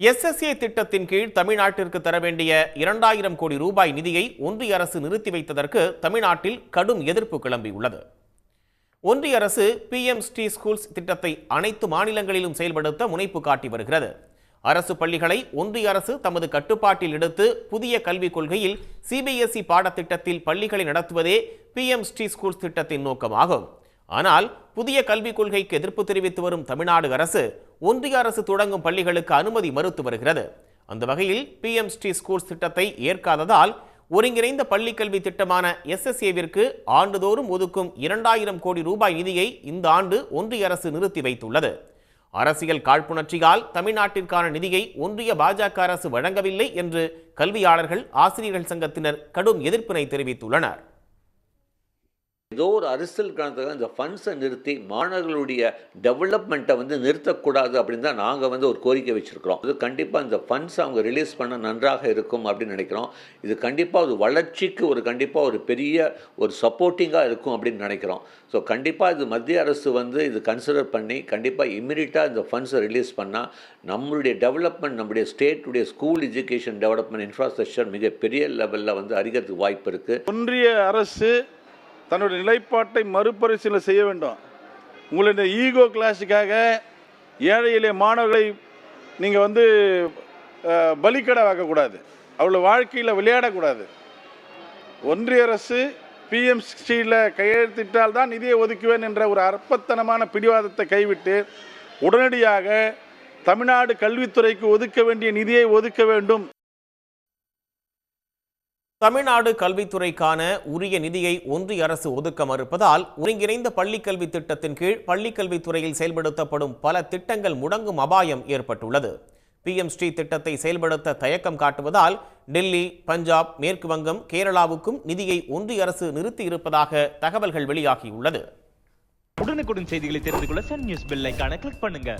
SSA திட்டத்தின் கீழ் தமிழ்நாட்டிற்கு தர வேண்டிய இரண்டாயிரம் கோடி ரூபாய் நிதியை ஒன்றிய அரசு நிறுத்தி வைத்ததற்கு தமிழ்நாட்டில் கடும் எதிர்ப்பு கிளம்பியுள்ளது ஒன்றிய அரசு பிஎம் ஸ்ரீ ஸ்கூல்ஸ் திட்டத்தை அனைத்து மாநிலங்களிலும் செயல்படுத்த முனைப்பு காட்டி வருகிறது. அரசு பள்ளிகளை ஒன்றிய அரசு தமது கட்டுப்பாட்டில் எடுத்து புதிய கல்விக் கொள்கையில் சிபிஎஸ்இ பாடத்திட்டத்தில் பள்ளிகளை நடத்துவதே பிஎம் ஸ்ரீ ஸ்கூல்ஸ் திட்டத்தின் நோக்கமாகும். ஆனால் புதிய கல்விக் கொள்கைக்கு எதிர்ப்பு தெரிவித்து வரும் தமிழ்நாடு அரசு ஒன்றிய அரசு தொடங்கும் பள்ளிகளுக்கு அனுமதி மறுத்து வருகிறது. அந்த வகையில் பிஎம் ஸ்ரீ ஸ்கூல்ஸ் திட்டத்தை ஏற்காததால் ஒருங்கிணைந்த பள்ளிக்கல்வி திட்டமான எஸ்எஸ்ஏவிற்கு ஆண்டுதோறும் ஒதுக்கும் இரண்டாயிரம் கோடி ரூபாய் நிதியை இந்த ஆண்டு ஒன்றிய அரசு நிறுத்தி வைத்துள்ளது. அரசியல் காழ்ப்புணர்ச்சியால் தமிழ்நாட்டிற்கான நிதியை ஒன்றிய பாஜக அரசு வழங்கவில்லை என்று கல்வியாளர்கள் ஆசிரியர்கள் சங்கத்தினர் கடும் எதிர்ப்பினை தெரிவித்துள்ளனர். ஏதோ ஒரு அரசியல் காரணத்துக்காக இந்த ஃபண்ட்ஸை நிறுத்தி மாணவர்களுடைய டெவலப்மெண்ட்டை வந்து நிறுத்தக்கூடாது அப்படின்னு தான் நாங்கள் வந்து ஒரு கோரிக்கை வச்சுருக்கிறோம். இது கண்டிப்பாக இந்த ஃபண்ட்ஸ் அவங்க ரிலீஸ் பண்ண நன்றாக இருக்கும் அப்படின்னு நினைக்கிறோம். இது கண்டிப்பாக ஒரு வளர்ச்சிக்கு ஒரு கண்டிப்பாக ஒரு பெரிய ஒரு சப்போர்ட்டிங்காக இருக்கும் அப்படின்னு நினைக்கிறோம். ஸோ கண்டிப்பாக இது மத்திய அரசு வந்து இது கன்சிடர் பண்ணி கண்டிப்பாக இம்மிடியட்டாக இந்த ஃபண்ட்ஸை ரிலீஸ் பண்ணால் நம்மளுடைய டெவலப்மெண்ட் நம்முடைய ஸ்டேட்டுடைய ஸ்கூல் எஜுகேஷன் டெவலப்மெண்ட் இன்ஃப்ராஸ்ட்ரக்சர் மிக பெரிய லெவலில் வந்து அறிகிறதுக்கு வாய்ப்பு இருக்குது ஒன்றிய அரசு தன்னுடைய நிலைப்பாட்டை மறுபரிசீலனை செய்ய வேண்டும். உங்களுடைய ஈகோ கிளாஸுக்காக ஏழை எளிய மாணவர்களை நீங்கள் வந்து பலிக்கடை வைக்கக்கூடாது. அவளை வாழ்க்கையில் விளையாடக்கூடாது. ஒன்றிய அரசு பிஎம் சிக்ஸ்டியில் கையெழுத்திட்டால் தான் நிதியை ஒதுக்குவேன் என்ற ஒரு அற்பத்தனமான பிடிவாதத்தை கைவிட்டு உடனடியாக தமிழ்நாடு கல்வித்துறைக்கு ஒதுக்க வேண்டிய நிதியை ஒதுக்க வேண்டும். தமிழ்நாடு கல்வித்துறைக்கான உரிய நிதியை ஒன்றிய அரசு ஒதுக்க மறுப்பதால் ஒருங்கிணைந்த பள்ளிக்கல்வி திட்டத்தின் கீழ் பள்ளிக் கல்வித்துறையில் செயல்படுத்தப்படும் பல திட்டங்கள் முடங்கும் அபாயம் ஏற்பட்டுள்ளது. பிஎம் ஸ்ரீ திட்டத்தை செயல்படுத்த தயக்கம் காட்டுவதால் டெல்லி பஞ்சாப் மேற்கு வங்கம் கேரளாவுக்கும் நிதியை ஒன்றிய அரசு நிறுத்தி இருப்பதாக தகவல்கள் வெளியாகியுள்ளது. உடனுக்குடன் செய்திகளை தெரிந்து கொள்ள சன் நியூஸ் பெல்லைக்கான கிளிக் பண்ணுங்க.